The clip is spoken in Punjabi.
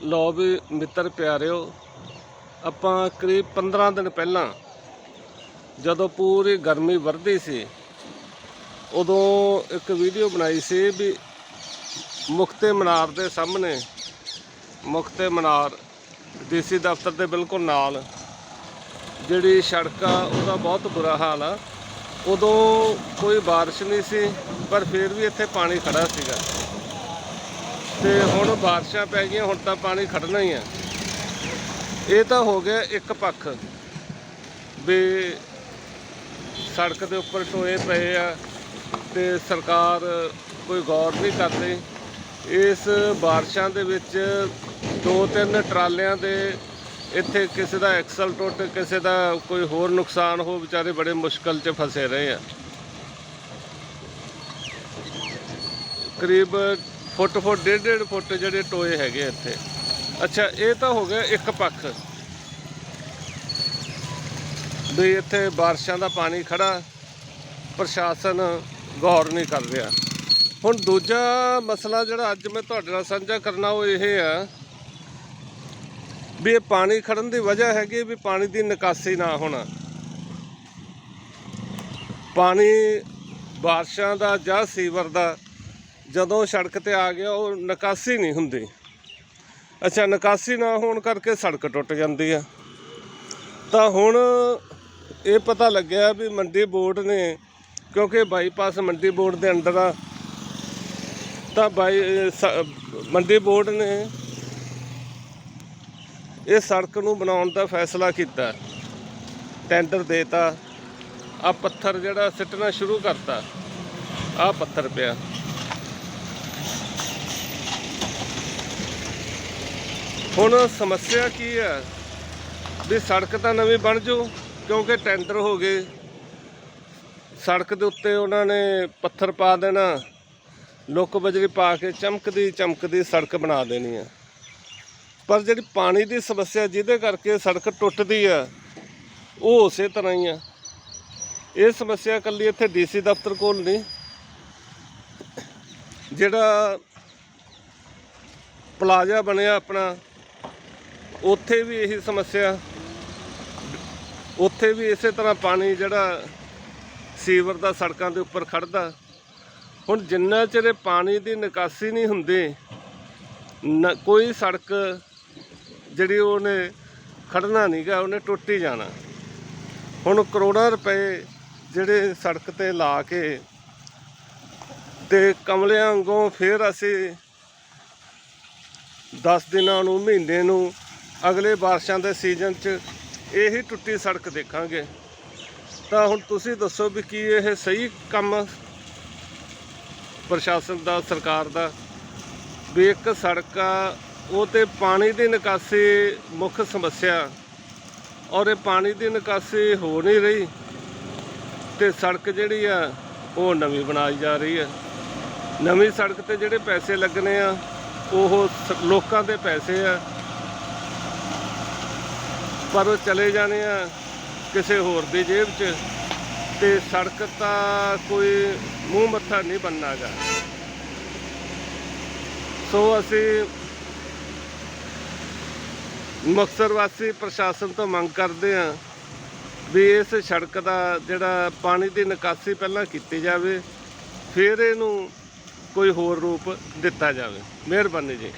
ਲੋ ਵੀ ਮਿੱਤਰ ਪਿਆਰਿਓ, ਆਪਾਂ ਕਰੀਬ 15 ਦਿਨ ਪਹਿਲਾਂ ਜਦੋਂ ਪੂਰੀ ਗਰਮੀ ਵਰਦੀ ਸੀ, ਉਦੋਂ ਇੱਕ ਵੀਡੀਓ ਬਣਾਈ ਸੀ ਵੀ ਮੁਖਤੇ ਮਨਾਰ ਦੇ ਸਾਹਮਣੇ, ਮੁਖਤੇ ਮਨਾਰ ਡੀਸੀ ਦਫ਼ਤਰ ਦੇ ਬਿਲਕੁਲ ਨਾਲ, ਜਿਹੜੀ ਸੜਕ ਆ, ਉਹਦਾ ਬਹੁਤ ਬੁਰਾ ਹਾਲ ਆ। ਉਦੋਂ ਕੋਈ ਬਾਰਿਸ਼ ਨਹੀਂ ਸੀ, ਪਰ ਫਿਰ ਵੀ ਇੱਥੇ ਪਾਣੀ ਖੜਾ ਸੀਗਾ। ਤੇ ਹੁਣ ਬਾਰਿਸ਼ਾਂ ਪੈ ਗਈਆਂ, ਹੁਣ ਤਾਂ ਪਾਣੀ ਖੜਨਾ ਹੀ ਆ। ਇਹ ਤਾਂ ਹੋ ਗਿਆ ਇੱਕ ਪੱਖ ਵੀ ਸੜਕ ਦੇ ਉੱਪਰ ਟੋਏ ਪਏ ਆ ਤੇ ਸਰਕਾਰ ਕੋਈ ਗੌਰ ਨਹੀਂ ਕਰਦੀ। ਇਸ ਬਾਰਿਸ਼ਾਂ ਦੇ ਵਿੱਚ ਦੋ ਤਿੰਨ ਟਰਾਲਿਆਂ ਦੇ ਇੱਥੇ ਕਿਸੇ ਦਾ ਐਕਸਲ ਟੁੱਟ, ਕਿਸੇ ਦਾ ਕੋਈ ਹੋਰ ਨੁਕਸਾਨ ਹੋ ਵਿਚਾਰੇ ਬੜੇ ਮੁਸ਼ਕਲ 'ਚ ਫਸੇ ਰਹੇ ਆ। ਕਰੀਬ ਫੁੱਟ ਫੁੱਟ, ਡੇਢ ਡੇਢ ਫੁੱਟ ਜਿਹੜੇ ਟੋਏ ਹੈਗੇ ਇੱਥੇ। ਅੱਛਾ, ਇਹ ਤਾਂ ਹੋ ਗਿਆ ਇੱਕ ਪੱਖ। ਵੀ ਇੱਥੇ ਬਾਰਿਸ਼ਾਂ ਦਾ ਪਾਣੀ ਖੜਾ ਪ੍ਰਸ਼ਾਸਨ ਗੌਰ ਨਹੀਂ ਕਰ ਰਿਹਾ। ਹੁਣ ਦੂਜਾ ਮਸਲਾ ਜਿਹੜਾ ਅੱਜ ਮੈਂ ਤੁਹਾਡੇ ਨਾਲ ਸਾਂਝਾ ਕਰਨਾ, ਉਹ ਇਹ ਆ ਵੀ ਇਹ ਪਾਣੀ ਖੜਨ ਦੀ ਵਜ੍ਹਾ ਹੈਗੀ ਵੀ ਪਾਣੀ ਦੀ ਨਿਕਾਸੀ ਨਾ ਹੋਣਾ। ਪਾਣੀ ਬਾਰਿਸ਼ਾਂ ਦਾ ਜਾਂ ਸੀਵਰ ਦਾ ਜਦੋਂ ਸੜਕ ਤੇ ਆ ਗਿਆ, ਉਹ ਨਿਕਾਸੀ ਨਹੀਂ ਹੁੰਦੀ। ਅੱਛਾ, ਨਿਕਾਸੀ ਨਾ ਹੋਣ ਕਰਕੇ ਸੜਕ ਟੁੱਟ ਜਾਂਦੀ ਆ। ਤਾਂ ਹੁਣ ਇਹ ਪਤਾ ਲੱਗਿਆ ਵੀ ਮੰਡੀ ਬੋਰਡ ਨੇ, ਕਿਉਂਕਿ ਬਾਈਪਾਸ ਮੰਡੀ ਬੋਰਡ ਦੇ ਅੰਡਰ ਆ, ਤਾਂ ਬਾਈ, ਸ- ਮੰਡੀ ਬੋਰਡ ਨੇ ਇਹ ਸੜਕ ਨੂੰ ਬਣਾਉਣ ਦਾ ਫੈਸਲਾ ਕੀਤਾ। ਟੈਂਡਰ ਦੇਤਾ ਆ ਪੱਥਰ ਜਿਹੜਾ ਸਿੱਟਣਾ ਸ਼ੁਰੂ ਕਰਤਾ ਆ ਪੱਥਰ ਪਿਆ। ਹੁਣ ਸਮੱਸਿਆ ਕੀ ਹੈ? ਵੀ ਸੜਕ ਤਾਂ ਨਵੀਂ ਬਣ ਜੂ, ਕਿਉਂਕਿ ਟੈਂਡਰ ਹੋ ਗਏ। ਸੜਕ ਦੇ ਉੱਤੇ ਉਹਨਾਂ ਨੇ ਪੱਥਰ ਪਾ ਦੇਣਾ। ਲੁੱਕ ਬਜਰੀ ਪਾ ਕੇ ਚਮਕਦੀ ਚਮਕਦੀ ਸੜਕ ਬਣਾ ਦੇਣੀ ਆ ਪਰ ਜਿਹੜੀ ਪਾਣੀ ਦੀ ਸਮੱਸਿਆ ਜਿਹਦੇ ਕਰਕੇ ਸੜਕ ਟੁੱਟਦੀ ਆ ਉਹ ਉਸੇ ਤਰ੍ਹਾਂ ਹੀ ਆ ਇਹ ਸਮੱਸਿਆ ਕੱਲੀ ਇੱਥੇ ਡੀਸੀ ਦਫ਼ਤਰ ਕੋਲ ਨਹੀਂ। ਜਿਹੜਾ ਪਲਾਜ਼ਾ ਬਣਿਆ ਆਪਣਾ ਉੱਥੇ ਵੀ ਇਹੀ ਸਮੱਸਿਆ। ਉੱਥੇ ਵੀ ਇਸੇ ਤਰ੍ਹਾਂ ਪਾਣੀ ਜਿਹੜਾ ਸੀਵਰ ਦਾ ਸੜਕਾਂ ਦੇ ਉੱਪਰ ਖੜਦਾ ਹੁਣ ਜਿੰਨਾ ਚਿਰ ਪਾਣੀ ਦੀ ਨਿਕਾਸੀ ਨਹੀਂ ਹੁੰਦੀ, ਨ- ਕੋਈ ਸੜਕ ਜਿਹੜੀ ਉਹਨੇ ਖੜਨਾ ਨਹੀਂਗਾ ਉਹਨੇ ਟੁੱਟ ਹੀ ਜਾਣਾ। ਹੁਣ ਕਰੋੜਾਂ ਰੁਪਏ ਜਿਹੜੇ ਸੜਕ ਤੇ ਲਾ ਕੇ ਤੇ ਕਮਲਿਆਂ ਵਾਂਗੂ ਫਿਰ ਅਸੀਂ 10 ਦਿਨਾਂ ਨੂੰ, ਮਹੀਨੇ ਨੂੰ ਅਗਲੇ ਬਾਰਿਸ਼ਾਂ ਦੇ ਸੀਜ਼ਨ 'ਚ ਇਹੀ ਟੁੱਟੀ ਸੜਕ ਦੇਖਾਂਗੇ। ਤਾਂ ਹੁਣ ਤੁਸੀਂ ਦੱਸੋ ਵੀ ਕੀ ਇਹ ਸਹੀ ਕੰਮ ਪ੍ਰਸ਼ਾਸਨ ਦਾ, ਸਰਕਾਰ ਦਾ? ਵੀ ਇੱਕ ਸੜਕ ਆ, ਉਹ ਤੇ ਪਾਣੀ ਦੀ ਨਿਕਾਸੀ ਮੁੱਖ ਸਮੱਸਿਆ। ਔਰ ਇਹ ਪਾਣੀ ਦੀ ਨਿਕਾਸੀ ਹੋ ਨਹੀਂ ਰਹੀ ਤੇ ਸੜਕ ਜਿਹੜੀ ਆ, ਉਹ ਨਵੀਂ ਬਣਾਈ ਜਾ ਰਹੀ ਹੈ ਨਵੀਂ ਸੜਕ ਤੇ ਜਿਹੜੇ ਪੈਸੇ ਲੱਗਣੇ ਆ, ਉਹ ਲੋਕਾਂ ਦੇ ਪੈਸੇ ਆ। ਪਰ ਉਹ ਚਲੇ ਜਾਣੇ ਆ ਕਿਸੇ ਹੋਰ ਦੀ ਜੇਬ 'ਚ ਤੇ ਸੜਕ ਤਾਂ ਕੋਈ ਮੂੰਹ ਮੱਥਾ ਨਹੀਂ ਬੰਨਾਗਾ ਸੋ ਅਸੀਂ ਮੁਕਤਸਰ ਵਾਸੀ ਪ੍ਰਸ਼ਾਸਨ ਤੋਂ ਮੰਗ ਕਰਦੇ ਹਾਂ ਵੀ ਇਸ ਸੜਕ ਦਾ ਜਿਹੜਾ ਪਾਣੀ ਦੀ ਨਿਕਾਸੀ ਪਹਿਲਾਂ ਕੀਤੀ ਜਾਵੇ, ਫਿਰ ਇਹਨੂੰ ਕੋਈ ਹੋਰ ਰੂਪ ਦਿੱਤਾ ਜਾਵੇ। ਮਿਹਰਬਾਨੀ ਜੀ।